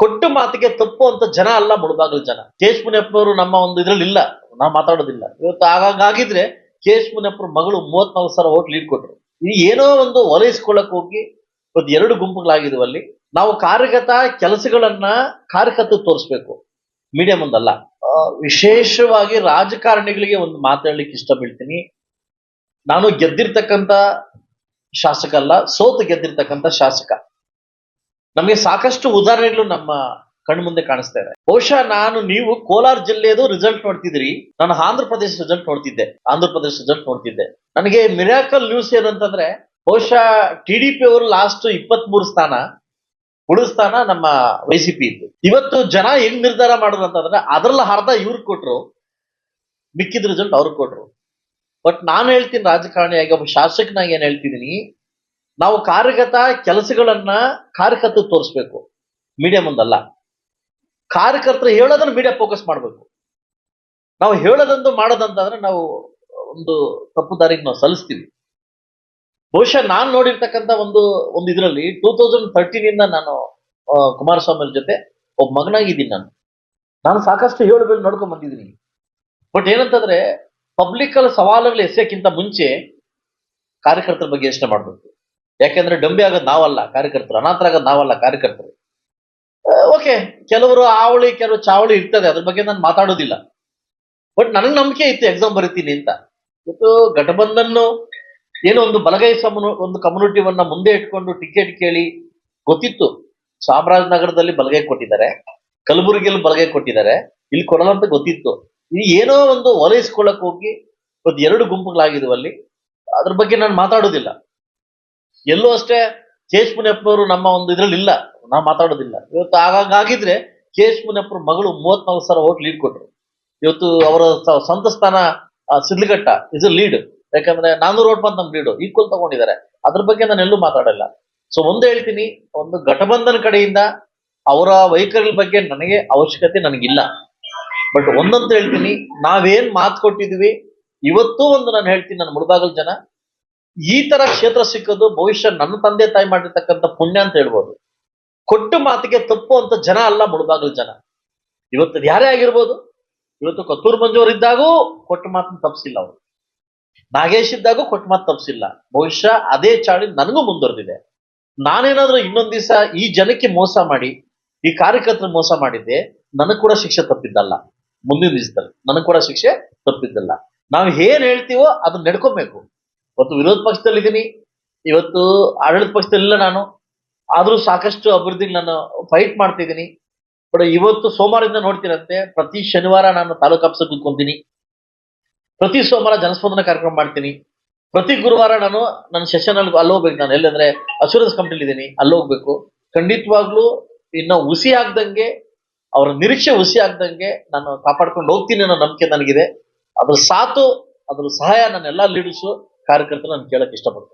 ಕೊಟ್ಟ ಮಾತಿಗೆ ತಪ್ಪು ಅಂತ ಜನ ಅಲ್ಲ ಮುಳುಬಾಗಿಲು ಜನ. ಕೇಶ್ ಮುನಿಯಪ್ಪನವರು ನಮ್ಮ ಒಂದು ಇದ್ರಲ್ಲಿ ಇಲ್ಲ. ನಾವು ಮಾತಾಡೋದಿಲ್ಲ. ಇವತ್ತು ಆಗಾಗಿದ್ರೆ ಕೇಶ್ ಮುನಿಯಪ್ಪನ ಮಗಳು ಮೂವತ್ನಾಲ್ಕು ಸಾವಿರ ಓಟ್ ಲೀಡ್ ಕೊಟ್ಟರು ಇದು ಏನೋ ಒಂದು ಒಲೈಸ್ಕೊಳ್ಳಕ್ ಹೋಗಿ ಇವತ್ತು ಎರಡು ಗುಂಪುಗಳಾಗಿದ್ವಲ್ಲಿ ನಾವು ಕಾರ್ಯಗತ ಕೆಲಸಗಳನ್ನ ಕಾರ್ಯಕರ್ತ ತೋರಿಸ್ಬೇಕು. ಮೀಡಿಯಂ ಒಂದಲ್ಲ. ವಿಶೇಷವಾಗಿ ರಾಜಕಾರಣಿಗಳಿಗೆ ಒಂದು ಮಾತಾಡ್ಲಿಕ್ಕೆ ಇಷ್ಟ ಬೀಳ್ತೀನಿ ನಾನು ಗೆದ್ದಿರ್ತಕ್ಕಂಥ ಶಾಸಕ ಅಲ್ಲ ಸೋತು ಗೆದ್ದಿರ್ತಕ್ಕಂಥ ಶಾಸಕ. ನಮಗೆ ಸಾಕಷ್ಟು ಉದಾಹರಣೆಗಳು ನಮ್ಮ ಕಣ್ಮುಂದೆ ಕಾಣಿಸ್ತಾ ಇದೆ. ಬಹುಶಃ ನಾನು, ನೀವು ಕೋಲಾರ ಜಿಲ್ಲೆಯದು ರಿಸಲ್ಟ್ ನೋಡ್ತಿದ್ರಿ ನಾನು ಆಂಧ್ರ ಪ್ರದೇಶ ರಿಸಲ್ಟ್ ನೋಡ್ತಿದ್ದೆ. ಆಂಧ್ರ ಪ್ರದೇಶ ರಿಸಲ್ಟ್ ನೋಡ್ತಿದ್ದೆ. ನನಗೆ ಮಿರಾಕಲ್ ನ್ಯೂಸ್ ಏನಂತಂದ್ರೆ ಬಹುಶಃ ಟಿಡಿಪಿ ಅವರು ಲಾಸ್ಟ್ ಇಪ್ಪತ್ತ್ ಮೂರು ಸ್ಥಾನ, ಉಳಿದ ಸ್ಥಾನ ನಮ್ಮ ವೈಸಿಪಿ ಇದ್ದು. ಇವತ್ತು ಜನ ಹೆಂಗ್ ನಿರ್ಧಾರ ಮಾಡಿದ್ರು ಅಂತಂದ್ರೆ, ಅದ್ರಲ್ಲಿ ಅರ್ಧ ಇವ್ರ್ ಕೊಟ್ರು. ಮಿಕ್ಕಿದ ರಿಸಲ್ಟ್ ಅವ್ರು ಕೊಟ್ರು. ಬಟ್ ನಾನು ಹೇಳ್ತೀನಿ ರಾಜಕಾರಣಿಯಾಗಿ, ಒಬ್ಬ ಶಾಸಕನಾಗಿ ಏನ್ ಹೇಳ್ತಿದ್ದೀನಿ ನಾವು ಕಾರ್ಯಗತ ಕೆಲಸಗಳನ್ನ ಕಾರ್ಯಕರ್ತ ತೋರಿಸ್ಬೇಕು. ಮೀಡಿಯಾ ಮುಂದಲ್ಲ. ಕಾರ್ಯಕರ್ತರು ಹೇಳೋದನ್ನ ಮೀಡಿಯಾ ಫೋಕಸ್ ಮಾಡ್ಬೇಕು. ನಾವು ಹೇಳೋದಂದು ಮಾಡೋದಂತಂದ್ರೆ ನಾವು ಒಂದು ತಪ್ಪು ದಾರಿಗೆ ನಾವು ಸಲ್ಲಿಸ್ತೀವಿ. ಬಹುಶಃ ನಾನು ನೋಡಿರ್ತಕ್ಕಂಥ ಒಂದು ಒಂದು ಇದರಲ್ಲಿ ಟೂ ತೌಸಂಡ್ ತರ್ಟೀನ್ ನಾನು ಕುಮಾರಸ್ವಾಮಿಯವ್ರ ಕುಮಾರಸ್ವಾಮಿ ಜೊತೆ ಒಬ್ಬ ಮಗನಾಗಿದ್ದೀನಿ ನಾನು. ನಾನು ಸಾಕಷ್ಟು ಹೇಳಬೇಕು ನೋಡ್ಕೊಂಡ್ ಬಂದಿದ್ದೀನಿ. ಬಟ್ ಏನಂತಂದ್ರೆ ಪಬ್ಲಿಕ್ ಅಲ್ಲಿ ಸವಾಲುಗಳು ಎಸೆಯಕ್ಕಿಂತ ಮುಂಚೆ ಕಾರ್ಯಕರ್ತರ ಬಗ್ಗೆ ಯೋಚನೆ ಮಾಡ್ಬೇಕು. ಯಾಕೆಂದ್ರೆ ಡಂಬಿ ಆಗೋದು ನಾವಲ್ಲ, ಕಾರ್ಯಕರ್ತರು ಅನಾಥರಾಗೋದು ನಾವಲ್ಲ, ಕಾರ್ಯಕರ್ತರು. ಓಕೆ, ಕೆಲವರು ಆವಳಿ ಕೆಲವು ಚಾವಳಿ ಇರ್ತದೆ, ಅದ್ರ ಬಗ್ಗೆ ನಾನು ಮಾತಾಡೋದಿಲ್ಲ. ಬಟ್ ನನಗೆ ನಂಬಿಕೆ ಇತ್ತು ಎಕ್ಸಾಮ್ ಬರಿತೀನಿ ಅಂತ. ಇವತ್ತು ಘಟಬಂಧನ್ನು ಏನೋ ಒಂದು ಬಲಗೈ ಸಮನು, ಒಂದು ಕಮ್ಯುನಿಟಿವನ್ನ ಮುಂದೆ ಇಟ್ಕೊಂಡು ಟಿಕೆಟ್ ಕೇಳಿ ಗೊತ್ತಿತ್ತು. ಚಾಮರಾಜನಗರದಲ್ಲಿ ಬಲಗೈ ಕೊಟ್ಟಿದ್ದಾರೆ, ಕಲಬುರಗಿಯಲ್ಲಿ ಬಲಗೈ ಕೊಟ್ಟಿದ್ದಾರೆ, ಇಲ್ಲಿ ಕೊಡಲ್ಲ ಅಂತ ಗೊತ್ತಿತ್ತು. ಇಲ್ಲಿ ಏನೋ ಒಂದು ಒಲೈಸ್ಕೊಳ್ಳಕ್ ಹೋಗಿ, ಒಂದು ಎರಡು ಗುಂಪುಗಳಾಗಿದ್ವಲ್ಲಿ, ಅದ್ರ ಬಗ್ಗೆ ನಾನು ಮಾತಾಡೋದಿಲ್ಲ. ಎಲ್ಲೂ ಅಷ್ಟೇ ಕೆ ಮುನಿಯಪ್ಪನವರು ನಮ್ಮ ಒಂದು ಇದ್ರಲ್ಲಿ ಇಲ್ಲ ನಾವು ಮಾತಾಡೋದಿಲ್ಲ. ಇವತ್ತು ಆಗಾಗಿದ್ರೆ ಕೆ ಎಸ್ ಮುನಿಯಪ್ಪರ ಮಗಳು ಮೂವತ್ನಾಲ್ಕು ಸಾವಿರ ಓಟ್ ಲೀಡ್ ಕೊಟ್ರು. ಇವತ್ತು ಅವರ ಸ್ವಂತ ಸ್ಥಾನ ಆ, ಇಸ್ ಲೀಡ್ ಯಾಕಂದ್ರೆ ನಾನೂರು ಓಟ್ ಬಂದು ನಮ್ ಲೀಡು ಈಕ್ವಲ್ ತಗೊಂಡಿದ್ದಾರೆ. ಅದ್ರ ಬಗ್ಗೆ ನಾನು ಎಲ್ಲೂ ಮಾತಾಡಲ್ಲ. ಸೊ ಒಂದು ಹೇಳ್ತೀನಿ ಒಂದು ಘಟಬಂಧನ ಕಡೆಯಿಂದ ಅವರ ವೈಖರಿ ಬಗ್ಗೆ ನನಗೆ ಅವಶ್ಯಕತೆ ನನಗಿಲ್ಲ. ಬಟ್ ಒಂದಂತ ಹೇಳ್ತೀನಿ ನಾವೇನ್ ಮಾತು ಕೊಟ್ಟಿದ್ವಿ ಇವತ್ತು ಒಂದು ನಾನು ಹೇಳ್ತೀನಿ ನನ್ನ ಮುಳಬಾಗಲ್ ಜನ ಈ ತರ ಕ್ಷೇತ್ರ ಸಿಕ್ಕೋದು ಭವಿಷ್ಯ ನನ್ನ ತಂದೆ ತಾಯಿ ಮಾಡಿರ್ತಕ್ಕಂಥ ಪುಣ್ಯ ಅಂತ ಹೇಳ್ಬೋದು. ಕೊಟ್ಟು ಮಾತಿಗೆ ತಪ್ಪು ಅಂತ ಜನ ಅಲ್ಲ ಮುಳುಬಾಗಲು ಜನ. ಇವತ್ತು ಯಾರೇ ಆಗಿರ್ಬೋದು, ಇವತ್ತು ಕತ್ತೂರು ಮಂಜೂರ್ ಇದ್ದಾಗೂ ಕೊಟ್ಟು ಮಾತನ್ನ ತಪ್ಪಿಸಿಲ್ಲ ಅವರು. ನಾಗೇಶ್ ಇದ್ದಾಗೂ ಕೊಟ್ಟು ಮಾತು ತಪ್ಪಿಸಿಲ್ಲ ಭವಿಷ್ಯ ಅದೇ ಚಾಳಿ ನನಗೂ ಮುಂದುವರೆದಿದೆ. ನಾನೇನಾದ್ರೂ ಇನ್ನೊಂದ್ ದಿವಸ ಈ ಜನಕ್ಕೆ ಮೋಸ ಮಾಡಿ, ಈ ಕಾರ್ಯಕರ್ತರ ಮೋಸ ಮಾಡಿದ್ದೆ ನನಗ್ ಕೂಡ ಶಿಕ್ಷೆ ತಪ್ಪಿದ್ದಲ್ಲ. ಮುಂದಿನ ದಿವಸದಲ್ಲಿ ನನಗ್ ಕೂಡ ಶಿಕ್ಷೆ ತಪ್ಪಿದ್ದಲ್ಲ. ನಾವು ಏನ್ ಹೇಳ್ತೀವೋ ಅದನ್ನ ನಡ್ಕೋಬೇಕು. ಇವತ್ತು ವಿರೋಧ ಪಕ್ಷದಲ್ಲಿದ್ದೀನಿ. ಇವತ್ತು ಆಡಳಿತ ಪಕ್ಷದಲ್ಲಿಲ್ಲ ನಾನು. ಆದ್ರೂ ಸಾಕಷ್ಟು ಅಭಿವೃದ್ಧಿ ನಾನು ಫೈಟ್ ಮಾಡ್ತಿದ್ದೀನಿ. ಬಟ್ ಇವತ್ತು ಸೋಮವಾರದಿಂದ ನೋಡ್ತೀರಂತೆ. ಪ್ರತಿ ಶನಿವಾರ ನಾನು ತಾಲೂಕು ಆಫೀಸರ್ ಕೂತ್ಕೊಂತೀನಿ. ಪ್ರತಿ ಸೋಮವಾರ ಜನಸ್ಪಂದನ ಕಾರ್ಯಕ್ರಮ ಮಾಡ್ತೀನಿ. ಪ್ರತಿ ಗುರುವಾರ ನಾನು ನನ್ನ ಸೆಷನ್ ಅಲ್ಲಿ ಅಲ್ಲಿ ಹೋಗ್ಬೇಕು ನಾನು. ಎಲ್ಲಂದ್ರೆ ಅಶೂರೆನ್ಸ್ ಕಂಪ್ನಿಲಿ ಇದ್ದೀನಿ ಅಲ್ಲಿ ಹೋಗ್ಬೇಕು ಖಂಡಿತವಾಗ್ಲೂ ಇನ್ನು ಹುಸಿ ಆಗ್ದಂಗೆ, ಅವರ ನಿರೀಕ್ಷೆ ಹುಸಿ ಆಗ್ದಂಗೆ ನಾನು ಕಾಪಾಡ್ಕೊಂಡು ಹೋಗ್ತೀನಿ ಅನ್ನೋ ನಂಬಿಕೆ ನನಗಿದೆ. ಅದ್ರ ಸಾತು, ಅದ್ರ ಸಹಾಯ ನನ್ನ ಎಲ್ಲಾ ಲೀಡರ್ಸು. ಕಾರ್ಯಕರ್ತರು ನಾನು ಕೇಳಕ್ಕೆ ಇಷ್ಟಪಡ್ತೀನಿ